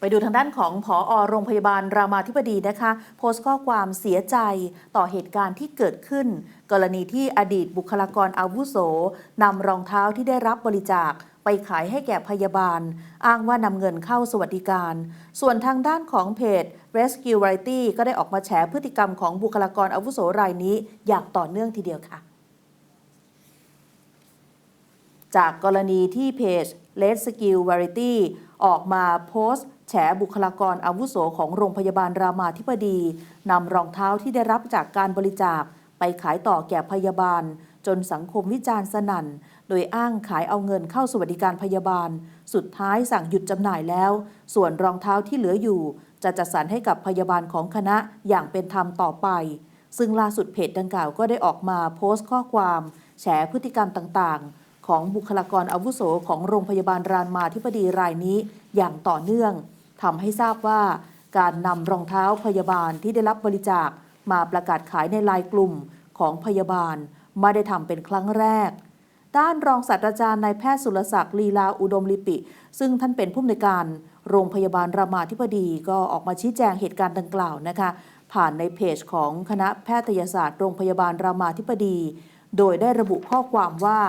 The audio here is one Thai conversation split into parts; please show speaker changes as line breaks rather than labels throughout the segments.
ไปดูทางด้านของผออโรงพยาบาลรามาธิบดีนะคะ โพสต์ข้อความเสียใจต่อเหตุการณ์ที่เกิดขึ้น กรณีที่อดีตบุคลากรอาวุโสนำรองเท้าที่ได้รับบริจาคไปขายให้แก่พยาบาล อ้างว่านำเงินเข้าสวัสดิการ ส่วนทางด้านของเพจ Rescue Variety ก็ได้ออกมาแฉพฤติกรรมของบุคลากรอาวุโสรายนี้ อย่างต่อเนื่องทีเดียวค่ะ จากกรณีที่เพจ Let Skill Variety ออกมาโพสต์ แฉบุคลากรอาวุโสของโรงพยาบาลรามาธิบดีนำรองเท้าที่ได้รับจากการบริจาค ไปขายต่อแก่พยาบาล จนสังคมวิจารณ์สนั่น โดยอ้างขายเอาเงินเข้าสวัสดิการพยาบาล สุดท้ายสั่งหยุดจำหน่ายแล้ว ส่วนรองเท้าที่เหลืออยู่ จะจัดสรรให้กับพยาบาลของคณะอย่างเป็นธรรมต่อไป ซึ่งล่าสุดเพจดังกล่าวก็ได้ออกมาโพสต์ข้อความ แฉพฤติกรรมต่างๆ ของบุคลากรอาวุโสของโรงพยาบาลรามาธิบดีรายนี้อย่างต่อเนื่องทำให้ทราบว่า การนำรองเท้าพยาบาลที่ได้รับบริจาคมาประกาศขายในลายกลุ่มของพยาบาลไม่ได้ทำเป็นครั้งแรก ด้านรองศาสตราจารย์นายแพทย์สุรศักดิ์ลีลาอุดมลิปิ ซึ่งท่านเป็นผู้อำนวยการ โรงพยาบาลรามาธิบดีก็ออกมาชี้แจงเหตุการณ์ดังกล่าวนะคะ ผ่านในเพจของคณะแพทยศาสตร์โรงพยาบาลรามาธิบดี โดยได้ระบุข้อความว่า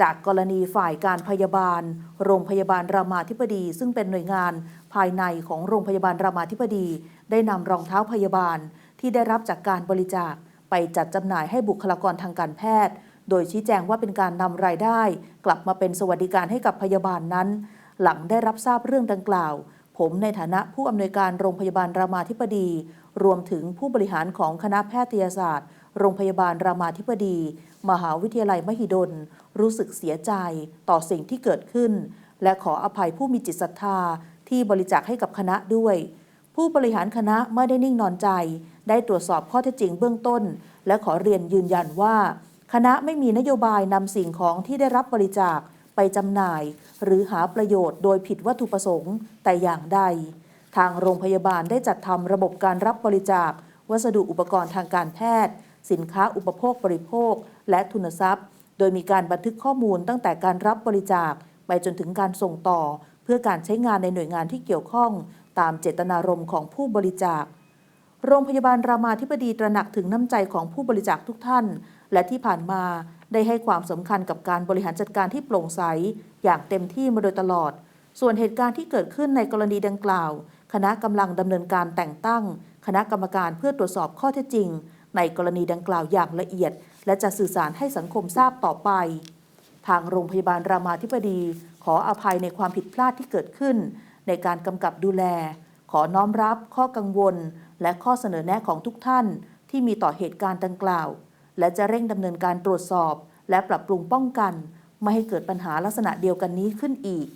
จากกรณีฝ่ายการพยาบาล โรงพยาบาลรามาธิบดี ซึ่งเป็นหน่วยงานภายในของโรงพยาบาลรามาธิบดี ได้นำรองเท้าพยาบาลที่ได้รับจากการบริจาค ไปจัดจำหน่ายให้บุคลากรทางการแพทย์ โดยชี้แจงว่าเป็นการนำรายได้ กลับมาเป็นสวัสดิการให้กับพยาบาลนั้น หลังได้รับทราบเรื่องดังกล่าว ผมในฐานะผู้อำนวยการโรงพยาบาลรามาธิบดี รวมถึงผู้บริหารของคณะแพทยศาสตร์ โรงพยาบาลรามาธิบดี มหาวิทยาลัยมหิดล รู้สึกเสียใจต่อสิ่งที่เกิดขึ้น และขออภัยผู้มีจิตศรัทธาที่บริจาคให้กับคณะด้วย ผู้บริหารคณะไม่ได้นิ่งนอนใจ ได้ตรวจสอบข้อเท็จจริงเบื้องต้น และขอเรียนยืนยันว่า คณะไม่มีนโยบายนำสิ่งของที่ได้รับบริจาคไปจำหน่าย หรือหาประโยชน์โดยผิดวัตถุประสงค์แต่อย่างใด ทางโรงพยาบาลได้จัดทำระบบการรับบริจาค วัสดุอุปกรณ์ทางการแพทย์ สินค้าอุปโภคบริโภค และทุนทรัพย์ โดยมีการบันทึกข้อมูลตั้งแต่การรับบริจาค ไปจนถึงการส่งต่อ เพื่อการใช้งานในหน่วยงานที่เกี่ยวข้อง ตามเจตนารมณ์ของผู้บริจาค โรงพยาบาลรามาธิบดีตระหนักถึงน้ำใจของผู้บริจาคทุกท่าน และที่ผ่านมาได้ให้ความสำคัญกับการบริหารจัดการที่โปร่งใส อย่างเต็มที่มาโดยตลอด ส่วนเหตุการณ์ที่เกิดขึ้นในกรณีดังกล่าว คณะกำลังดำเนินการแต่งตั้ง คณะกรรมการเพื่อตรวจสอบข้อเท็จจริง ในกรณีดังกล่าวอย่างละเอียด และจะสื่อสารให้สังคมทราบต่อไป ทางโรงพยาบาลรามาธิบดี ขออภัยในความผิดพลาดที่เกิดขึ้น ในการกำกับดูแล ขอน้อมรับข้อกังวล และข้อเสนอแนะของทุกท่าน ที่มีต่อเหตุการณ์ดังกล่าว และจะเร่งดำเนินการตรวจสอบ และปรับปรุงป้องกัน ไม่ให้เกิดปัญหาลักษณะเดียวกันนี้ขึ้นอีก